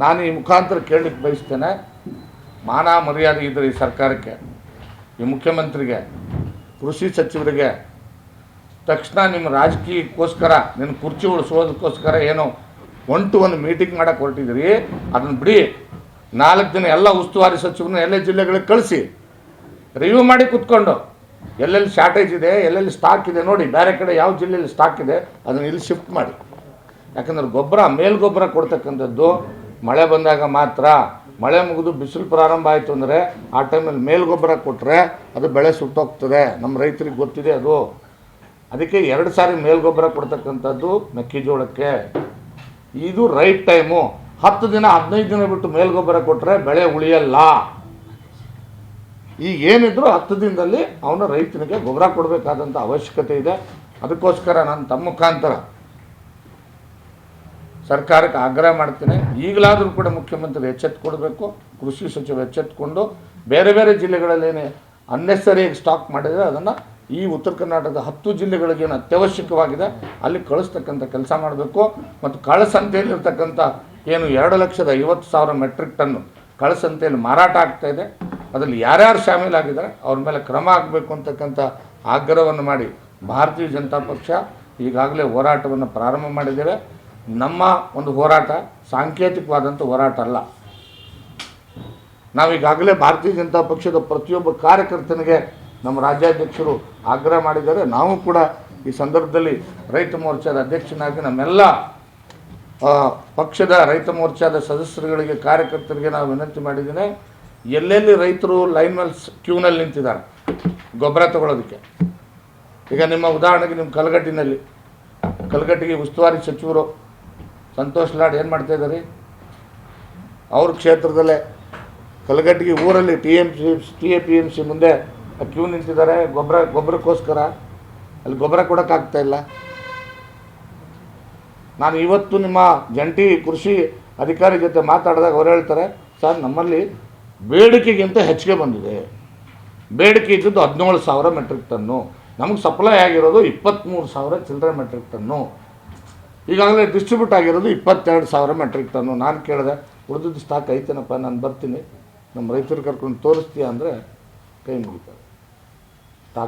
ನಾನು ಈ ಮುಖಾಂತರ ಕೇಳಲಿಕ್ಕೆ ಬಯಸ್ತೇನೆ, ಮಾನ ಮರ್ಯಾದೆ ಇದ್ದರೆ ಈ ಸರ್ಕಾರಕ್ಕೆ, ಈ ಮುಖ್ಯಮಂತ್ರಿಗೆ, ಕೃಷಿ ಸಚಿವರಿಗೆ, ತಕ್ಷಣ ನಿಮ್ಮ ರಾಜಕೀಯಕ್ಕೋಸ್ಕರ, ನಿನ್ನ ಕುರ್ಚಿ ಉಳಿಸೋದಕ್ಕೋಸ್ಕರ ಏನೋ ಒನ್ ಟು ಒನ್ ಮೀಟಿಂಗ್ ಮಾಡಕ್ಕೆ ಹೊರಟಿದ್ದೀರಿ, ಅದನ್ನು ಬಿಡಿ. ನಾಲ್ಕು ದಿನ ಎಲ್ಲ ಉಸ್ತುವಾರಿ ಸಚಿವರನ್ನ ಎಲ್ಲ ಜಿಲ್ಲೆಗಳಿಗೆ ಕಳಿಸಿ. ರಿವ್ಯೂ ಮಾಡಿ ಕೂತ್ಕೊಂಡು. ಎಲ್ಲೆಲ್ಲಿ ಶಾರ್ಟೇಜ್ ಇದೆ, ಎಲ್ಲೆಲ್ಲಿ ಸ್ಟಾಕ್ ಇದೆ ನೋಡಿ, ಬೇರೆ ಕಡೆ ಯಾವ ಜಿಲ್ಲೆಯಲ್ಲಿ ಸ್ಟಾಕ್ ಇದೆ, ಅದನ್ನು ಇಲ್ಲಿ ಶಿಫ್ಟ್ ಮಾಡಿ. ಯಾಕಂದ್ರೆ ಗೊಬ್ಬರ, ಮೇಲ್ಗೊಬ್ಬರ ಕೊಡ್ತಕ್ಕಂಥದ್ದು ಮಳೆ ಬಂದಾಗ ಮಾತ್ರ ಮಳೆ ಮುಗಿದು ಬಿಸಿಲು ಪ್ರಾರಂಭ ಆಯಿತು ಅಂದರೆ ಆ ಟೈಮಲ್ಲಿ ಮೇಲ್ಗೊಬ್ಬರ ಕೊಟ್ಟರೆ ಅದು ಬೆಳೆ ಸುಟ್ಟೋಗ್ತದೆ. ನಮ್ಮ ರೈತರಿಗೆ ಗೊತ್ತಿದೆ ಅದು. ಅದಕ್ಕೆ ಎರಡು ಸಾರಿ ಮೇಲ್ಗೊಬ್ಬರ ಕೊಡ್ತಕ್ಕಂಥದ್ದು ಮೆಕ್ಕೆಜೋಳಕ್ಕೆ. ಇದು ರೈಟ್ ಟೈಮು. ಹತ್ತು ದಿನ, ಹದಿನೈದು ದಿನ ಬಿಟ್ಟು ಮೇಲ್ಗೊಬ್ಬರ ಕೊಟ್ಟರೆ ಬೆಳೆ ಉಳಿಯಲ್ಲ. ಈಗ ಏನಿದ್ರು ಹತ್ತು ದಿನದಲ್ಲಿ ಅವನು ರೈತನಿಗೆ ಗೊಬ್ಬರ ಕೊಡಬೇಕಾದಂಥ ಅವಶ್ಯಕತೆ ಇದೆ. ಅದಕ್ಕೋಸ್ಕರ ನಾನು ತಮ್ಮ ಮುಖಾಂತರ ಸರ್ಕಾರಕ್ಕೆ ಆಗ್ರಹ ಮಾಡ್ತೇನೆ. ಈಗಲಾದರೂ ಕೂಡ ಮುಖ್ಯಮಂತ್ರಿ ಎಚ್ಚೆತ್ತುಕೊಡ್ಬೇಕು ಕೃಷಿ ಸಚಿವ ಎಚ್ಚೆತ್ತುಕೊಂಡು ಬೇರೆ ಬೇರೆ ಜಿಲ್ಲೆಗಳಲ್ಲೇನೆ ಅನ್ನೆಸರಿಯಾಗಿ ಸ್ಟಾಕ್ ಮಾಡಿದರೆ ಅದನ್ನು ಈ ಉತ್ತರ ಕರ್ನಾಟಕದ ಹತ್ತು ಜಿಲ್ಲೆಗಳಿಗೆ ಏನು ಅತ್ಯವಶ್ಯಕವಾಗಿದೆ, ಅಲ್ಲಿ ಕಳಿಸ್ತಕ್ಕಂಥ ಕೆಲಸ ಮಾಡಬೇಕು. ಮತ್ತು ಕಳಸಂತೆಯಲ್ಲಿರ್ತಕ್ಕಂಥ ಏನು ಎರಡು ಲಕ್ಷದ ಐವತ್ತು ಸಾವಿರ ಮೆಟ್ರಿಕ್ ಟನ್ನು ಕಳಸಂತೆಯಲ್ಲಿ ಮಾರಾಟ ಆಗ್ತಾ ಇದೆ. ಅದರಲ್ಲಿ ಯಾರ್ಯಾರು ಶಾಮೀಲಾಗಿದ್ದಾರೆ ಅವ್ರ ಮೇಲೆ ಕ್ರಮ ಆಗಬೇಕು ಅಂತಕ್ಕಂಥ ಆಗ್ರಹವನ್ನು ಮಾಡಿ ಭಾರತೀಯ ಜನತಾ ಪಕ್ಷ ಈಗಾಗಲೇ ಹೋರಾಟವನ್ನು ಪ್ರಾರಂಭ ಮಾಡಿದ್ದೇವೆ. ನಮ್ಮ ಒಂದು ಹೋರಾಟ ಸಾಂಕೇತಿಕವಾದಂಥ ಹೋರಾಟ ಅಲ್ಲ. ನಾವೀಗಾಗಲೇ ಭಾರತೀಯ ಜನತಾ ಪಕ್ಷದ ಪ್ರತಿಯೊಬ್ಬ ಕಾರ್ಯಕರ್ತನಿಗೆ ನಮ್ಮ ರಾಜ್ಯಾಧ್ಯಕ್ಷರು ಆಗ್ರಹ ಮಾಡಿದ್ದಾರೆ. ನಾವು ಕೂಡ ಈ ಸಂದರ್ಭದಲ್ಲಿ ರೈತ ಮೋರ್ಚಾದ ಅಧ್ಯಕ್ಷನಾಗಿ ನಮ್ಮೆಲ್ಲ ಪಕ್ಷದ ರೈತ ಮೋರ್ಚಾದ ಸದಸ್ಯರುಗಳಿಗೆ, ಕಾರ್ಯಕರ್ತರಿಗೆ ನಾವು ವಿನಂತಿ ಮಾಡಿದ್ದೇನೆ. ಎಲ್ಲೆಲ್ಲಿ ರೈತರು ಲೈನ್ ಮೇಲೆ ಕ್ಯೂನಲ್ಲಿ ನಿಂತಿದ್ದಾರೆ, ಗೊಬ್ಬರ ತಗೊಳ್ಳೋದಕ್ಕೆ ಈಗ ನಿಮ್ಮ ಉದಾಹರಣೆಗೆ ನಿಮ್ಮ ಕಲಗಟ್ಟಿನಲ್ಲಿ, ಕಲಗಟ್ಟಿಗೆ ಉಸ್ತುವಾರಿ ಸಚಿವರು ಸಂತೋಷ್ ಲಾಡ್ ಏನು ಮಾಡ್ತಾ ಇದ್ದಾರೆ? ಅವ್ರ ಕ್ಷೇತ್ರದಲ್ಲೇ ಕಲಗಟ್ಟಿಗೆ ಊರಲ್ಲಿ T M C T A P M C ಮುಂದೆ ಕ್ಯೂ ನಿಂತಿದ್ದಾರೆ. ಗೊಬ್ಬರ, ಗೊಬ್ಬರಕ್ಕೋಸ್ಕರ ಅಲ್ಲಿ ಗೊಬ್ಬರ ಕೊಡೋಕ್ಕಾಗ್ತಾ ಇಲ್ಲ. ನಾನು ಇವತ್ತು ನಿಮ್ಮ ಜಂಟಿ ಕೃಷಿ ಅಧಿಕಾರಿ ಜೊತೆ ಮಾತಾಡಿದಾಗ ಅವ್ರು ಹೇಳ್ತಾರೆ, ಸರ್, ನಮ್ಮಲ್ಲಿ ಬೇಡಿಕೆಗಿಂತ ಹೆಚ್ಚಿಗೆ ಬಂದಿದೆ. ಬೇಡಿಕೆ ಇದ್ದದ್ದು ಹದಿನೇಳು ಸಾವಿರ ಮೆಟ್ರಿಕ್ ಟನ್ನು. ನಮಗೆ ಸಪ್ಲೈ ಆಗಿರೋದು ಇಪ್ಪತ್ತ್ಮೂರು ಸಾವಿರ ಚಿಲ್ಲರೆ ಮೆಟ್ರಿಕ್ ಟನ್ನು. ಈಗಾಗಲೇ ಡಿಸ್ಟ್ರಿಬ್ಯೂಟ್ ಆಗಿರೋದು ಇಪ್ಪತ್ತೆರಡು ಸಾವಿರ ಮೆಟ್ರಿಕ್ ಟನ್ನು ನಾನು ಕೇಳಿದೆ, ಉಳಿದಿದ್ದು ಸ್ಟಾಕ್ ಐತೇನಪ್ಪ, ನಾನು ಬರ್ತೀನಿ. ನಮ್ಮ ರೈತರು ಕರ್ಕೊಂಡು ತೋರಿಸ್ತೀಯ ಅಂದರೆ ಕೈ ಮುಗಿತಾರೆ